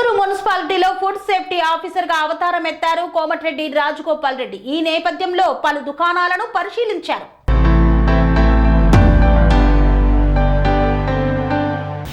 చెండూరు మున్సిపాలిటీలో food safety ఆఫీసర్గా అవతారం ఎత్తారు కోమటిరెడ్డి రాజగోపాల్ రెడ్డి. ఈ నేపథ్యంలో పలు దుకాణాలను పరిశీలించారు.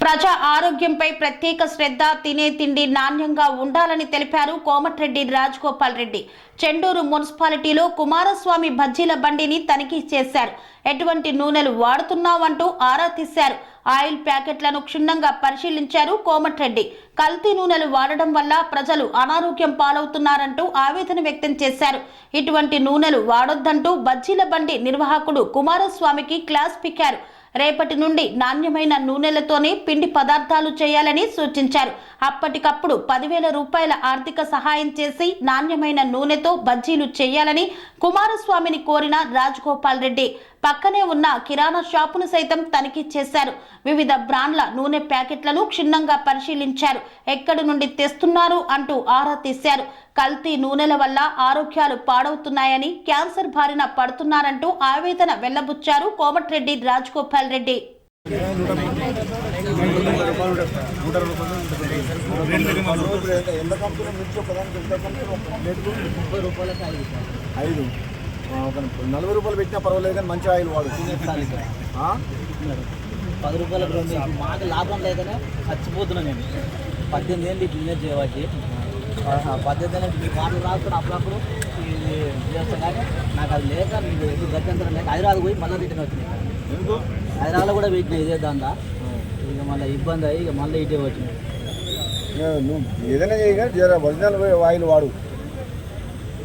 ప్రజా ఆరోగ్యంపై ప్రత్యేక శ్రద్ధ తినే తిండి నాణ్యంగా ఉండాలని తెలిపారు కోమటిరెడ్డి రాజగోపాల్ రెడ్డి. చెండూరు మున్సిపాలిటీలో కుమారస్వామి బజ్జీల బండిని తనిఖీ చేశారు. ఎటువంటి నూనెలు వాడుతున్నావంటూ ఆరా తీశారు. ఆయిల్ ప్యాకెట్లను క్షుణ్ణంగా పరిశీలించారు కోమటిరెడ్డి. కల్తీ నూనెలు వాడడం వల్ల ప్రజలు అనారోగ్యం పాలవుతున్నారంటూ ఆవేదన వ్యక్తం చేశారు. ఇటువంటి నూనెలు వాడొద్దంటూ బజ్జీల బండి నిర్వాహకుడు కుమారస్వామికి క్లాస్ పిక్కారు రేపటి నుండి నాణ్యమైన నూనెలతోనే పిండి పదార్థాలు చేయాలని సూచించారు. అప్పటికప్పుడు పదివేల రూపాయల ఆర్థిక సహాయం చేసి నాణ్యమైన నూనెతో బజ్జీలు చేయాలని కుమారస్వామిని కోరిన రాజగోపాల్ రెడ్డి. పక్కనే ఉన్న కిరాణా షాపును సైతం తనిఖీ చేశారు. వివిధ బ్రాండ్ల నూనె ప్యాకెట్లను క్షుణ్ణంగా పరిశీలించారు. ఎక్కడి నుండి తెస్తున్నారు అంటూ ఆరా తీశారు. కల్తీ నూనెల వల్ల ఆరోగ్యాలు పాడవుతున్నాయని క్యాన్సర్ బారిన పడుతున్నారంటూ ఆవేదన వెల్లబుచ్చారు కోమటిరెడ్డి రాజగోపాల్ రెడ్డి. ఐదు. నలభై రూపాయలు పెట్టినా పర్వాలేదు కానీ మంచి ఆయిల్ వాడు. పది రూపాయలకు రెండు ఇప్పుడు మాకు లాభం లేకనే చచ్చిపోతున్నా నేను. పద్దెనిమిది ఏళ్ళు ఇట్లా బిజినెస్ చేయబట్టి ఆహా, పద్దెనిమిది ఏళ్ళు మీ మాటలు రాసుకుని అప్పుడప్పుడు ఇది చేస్తాం కానీ నాకు అది లేక మీకు ఎప్పుడు గత్యంతరం లేక హైదరాబాద్ పోయి మళ్ళీ రిటర్న్ వచ్చినాయి ఎందుకు? హైదరాబాద్లో కూడా పెట్టిన ఇదే దాంట్లో ఇక మళ్ళీ ఇబ్బంది అయ్యి ఇక మళ్ళీ ఇటే వచ్చినాయి నువ్వు ఏదైనా చేయగా జర ఒరిజినల్ ఆయిల్ వాడు.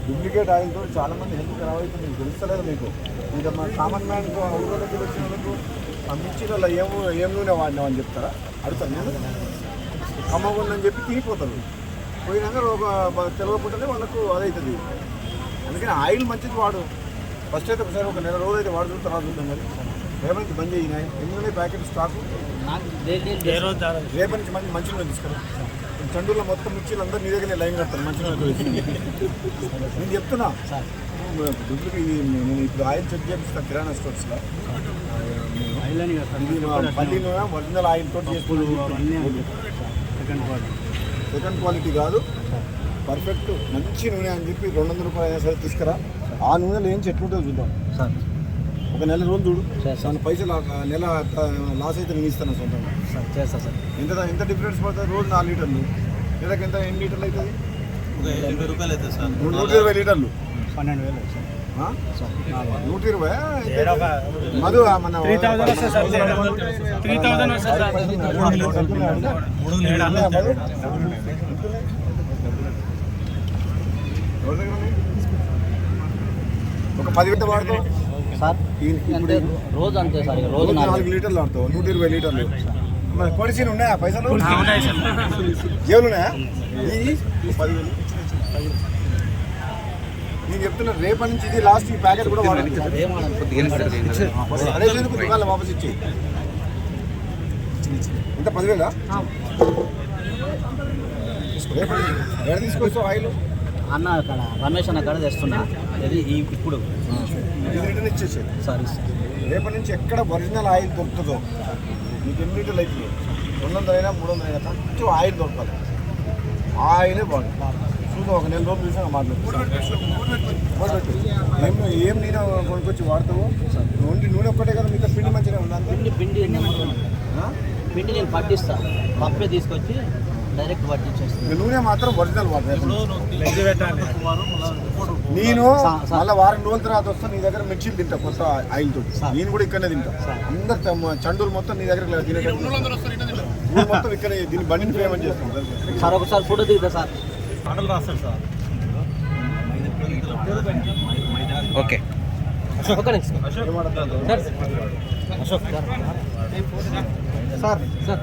డూప్లికేట్ ఆయిల్తో చాలా మంది హెల్త్ ఖరాబ్ అవుతుంది మీకు తెలుస్తలేదు మీకు. ఇంకా మన కామన్ మ్యాన్ ఊళ్ళోకి వచ్చిన వాళ్ళకు ఆ మిర్చిలో ఏం ఏం నూనె వాడినావు అని చెప్తారా? అడుగుతాను నేను. అమ్మగుందని చెప్పి తినిపోతారు పోయినాక ఒక బ- వాళ్ళకు అదవుతుంది అందుకని ఆయిల్ మంచిది వాడు. ఫస్ట్ అయితే ఒకసారి ఒక నెల రోజు అయితే వాడుతుంది తర్వాత చూద్దాం కదా రేపటి నుంచి బంద్ చేయినాయి ఉన్నాయి ప్యాకెట్ స్టాకు రేపటి నుంచి మంచి మంచి నూనె తీసుకురా. చండూరులో మొత్తం మిర్చీలు అందరూ నీ దగ్గర లైన్ కడతారు మంచి నూనె చెప్తున్నా. ఇది నేను ఇప్పుడు ఆయిల్ చెక్ చేపిస్తాను కిరాణా స్టోర్స్లో ఇది మా పల్లి నూనె ఒరిజినల్ ఆయిల్ తోటి చేసుకుని సెకండ్ క్వాలిటీ. కాదు. పర్ఫెక్ట్ మంచి నూనె అని చెప్పి రెండు వందల రూపాయలు అయినా సరే తీసుకురా. ఆ నూనెలో ఏం చెట్లు ఉంటుందో చూద్దాం. సార్. ఒక నెల రోజులు చూడు. దాని పైసలు నెల లాస్ అయితే నేను ఇస్తాను సొంతంగా. సార్ చేస్తా సార్. ఎంత ఎంత డిఫరెన్స్ పడుతుంది? రోజు నాలుగు లీటర్లు. నెలకు ఎంత ఎన్ని లీటర్లు అవుతుంది? ఎనభై రూపాయలు అవుతుంది సార్. నూట నూట ఇరవై లీటర్లు. పన్నెండు వేలు నూట ఇరవై? మధు మన? ఒక పది గంట వాడతావు సార్? అంటే రోజు అంతే సార్ ఇక రోజు నాలుగు లీటర్లు ఆడతావు నూట ఇరవై లీటర్లు. మరి పొడిసీలు ఉన్నాయా పైసలు? జేబులు ఉన్నాయా నేను చెప్తున్నా రేపటి నుంచి ఇది లాస్ట్ ఈ ప్యాకెట్ కూడా ఎందుకు దుకాణంలో వాపస్ ఇచ్చి? ఎంత పదివేలా? రేపటి తీసుకొస్తావు ఆయిల్. అన్న అక్కడ రమేష్ అన్న కాడ తెస్తున్నా. ఇది ఈ- ఇప్పుడు. ఇది రిటర్న్ ఇచ్చేసేది సారీ సార్. రేపటి నుంచి ఎక్కడ ఒరిజినల్ ఆయిల్ దొరుకుతుందో? మీకు ఎన్ని లీటర్లు అవుతుంది రెండు వందలు అయినా మూడు వందలు అయినా కొంచెం ఆయిల్ దొరకాలి. ఆ ఆయిలే బాగుంది. చూద్దాం ఒక నెల రోజులు చూసాక మాట్లాడుతుంది ఏం ఏం నేను కొనుక్కొచ్చి వాడతావు? ఓన్లీ నూనె ఒక్కటే కదా మీకు పిండి మంచిగా ఉందా? అంతే? పిండి పిండి? పిండి నేను పట్టిస్తా. పప్పే తీసుకొచ్చి డైరెక్ట్ నూనె మాత్రం ఒరిజినల్ నేను మళ్ళీ వారం రోజుల తర్వాత వస్తా నీ దగ్గర మిర్చిలు తింటా కొత్త ఆయిల్ తోటి. నేను కూడా ఇక్కడనే తింటా. అందరు చండూరు మొత్తం నీ దగ్గర మొత్తం ఇక్కడ దీన్ని బండిని పేమెంట్ చేస్తాం సార్ ఒకసారి ఫోటో దిగుతా సార్. ఓకే. ఒక నిమిషం. అశోక్. Sir sir.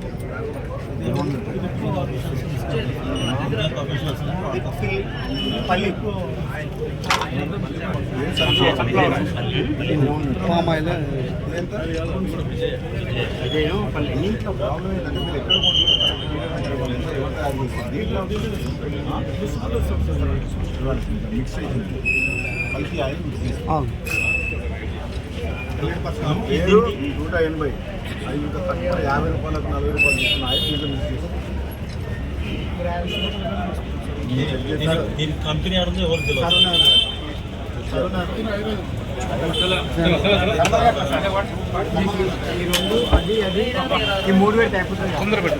ఏడు పామ్ ఆయిల్ ఇదేమో పల్లి దీంట్లో ప్రాబ్లం ఏంటంటే మీరు ఎక్కడ మిక్స్ అయింది ఆయిల్ మిక్స్ నూట ఎనభై అది ఇంకా తక్కువ యాభై రూపాయలకు నలభై రూపాయలు తీసుకున్న ఆయిల్ దీంట్లో దీని కంపెనీ ఆడుంది ఎవరు తెలియదు ఈ రెండు అది అది ఈ మూడు వేలు అయిపోతుంది తొందర పెట్టు